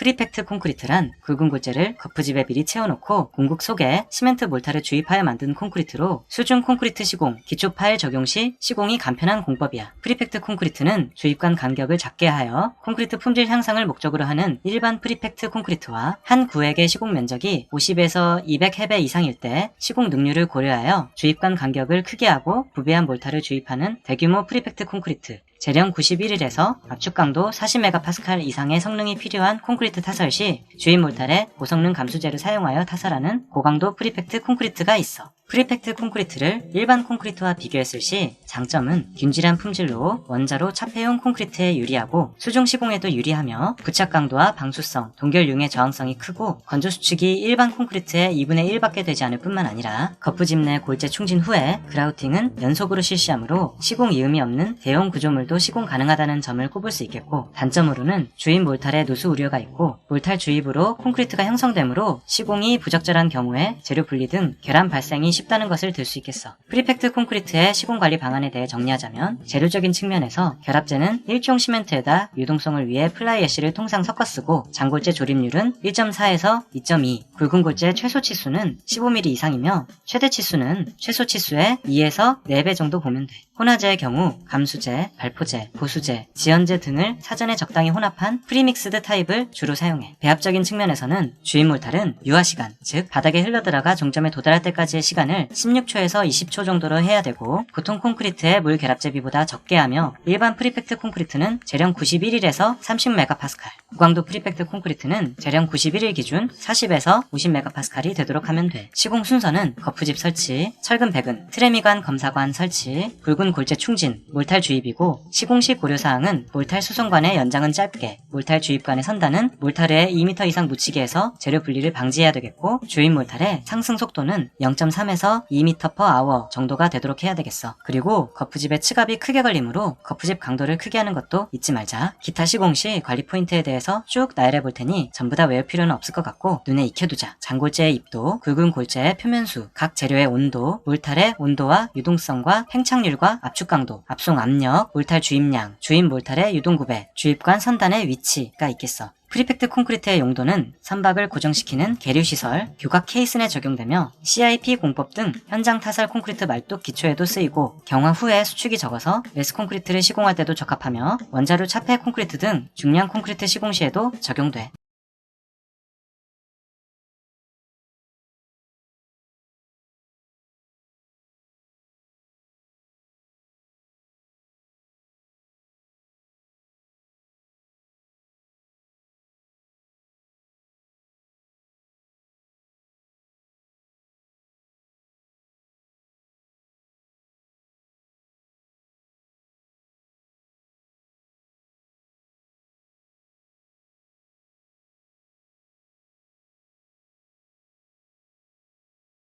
프리팩트 콘크리트란 굵은 골재를 거푸집에 미리 채워놓고 공국 속에 시멘트 몰타를 주입하여 만든 콘크리트로 수중 콘크리트 시공, 기초 파일 적용 시 시공이 간편한 공법이야. 프리팩트 콘크리트는 주입관 간격을 작게 하여 콘크리트 품질 향상을 목적으로 하는 일반 프리팩트 콘크리트와 한 구획의 시공 면적이 50에서 200헤베 이상일 때 시공 능률을 고려하여 주입관 간격을 크게 하고 부배한 몰타를 주입하는 대규모 프리팩트 콘크리트, 재령 91일에서 압축 강도 40메가파스칼 이상의 성능이 필요한 콘크리트 타설 시 주입 몰탈에 고성능 감수제를 사용하여 타설하는 고강도 프리팩트 콘크리트가 있어. 프리팩트 콘크리트를 일반 콘크리트와 비교했을 시 장점은 균질한 품질로 원자로 차폐용 콘크리트에 유리하고 수중 시공에도 유리하며 부착 강도와 방수성, 동결융의 저항성이 크고 건조 수축이 일반 콘크리트의 2분의 1밖에 되지 않을 뿐만 아니라 거푸집 내 골재 충진 후에 그라우팅은 연속으로 실시하므로 시공 이음이 없는 대형 구조물도 시공 가능하다는 점을 꼽을 수 있겠고 단점으로는 주입 몰탈에 누수 우려가 있고 몰탈 주입으로 콘크리트가 형성되므로 시공이 부적절한 경우에 재료 분리 등 결함 발생이 쉽다는 것을 들 수 있겠어. 프리팩트 콘크리트의 시공 관리 방안 에 대해 정리하자면 재료적인 측면에서 결합제는 일종 시멘트에다 유동성을 위해 플라이 애쉬를 통상 섞어 쓰고 장골재 조립률은 1.4에서 2.2, 굵은 골재 최소 치수는 15mm 이상이며 최대 치수는 최소 치수의 2에서 4배 정도 보면 돼. 혼화제의 경우 감수제, 발포제, 보수제, 지연제 등을 사전에 적당히 혼합한 프리믹스드 타입을 주로 사용해. 배합적인 측면에서는 주입 몰탈은 유화 시간, 즉 바닥에 흘러들어가 종점에 도달할 때까지의 시간을 16초에서 20초 정도로 해야 되고 보통 콘크리트 의 물 결합제비보다 적게 하며 일반 프리팩트 콘크리트는 재령 91일에서 30메가파스칼, 고강도 프리팩트 콘크리트는 재령 91일 기준 40에서 50메가파스칼이 되도록 하면 돼. 시공 순서는 거푸집 설치, 철근 배근, 트레미관 검사관 설치, 굵은 골재 충진, 몰탈 주입이고 시공 시 고려사항은 몰탈 수송관의 연장은 짧게, 몰탈 주입관의 선단은 몰탈에 2m 이상 묻히게 해서 재료 분리를 방지해야 되겠고 주입 몰탈의 상승 속도는 0.3에서 2m per hour 정도가 되도록 해야 되겠어. 그리고 거푸집의 치갑이 크게 걸리므로 거푸집 강도를 크게 하는 것도 잊지 말자. 기타 시공 시 관리 포인트에 대해서 쭉 나열해 볼 테니 전부 다 외울 필요는 없을 것 같고 눈에 익혀두자. 장골재의 입도, 굵은 골재의 표면수, 각 재료의 온도, 몰탈의 온도와 유동성과 팽창률과 압축 강도, 압송 압력, 몰탈 주입량, 주입 몰탈의 유동 구배, 주입관 선단의 위치가 있겠어. 프리팩트 콘크리트의 용도는 선박을 고정시키는 계류시설, 교각 케이슨에 적용되며 CIP 공법 등 현장 타설 콘크리트 말뚝 기초에도 쓰이고 경화 후에 수축이 적어서 레스 콘크리트를 시공할 때도 적합하며 원자로 차폐 콘크리트 등 중량 콘크리트 시공 시에도 적용돼.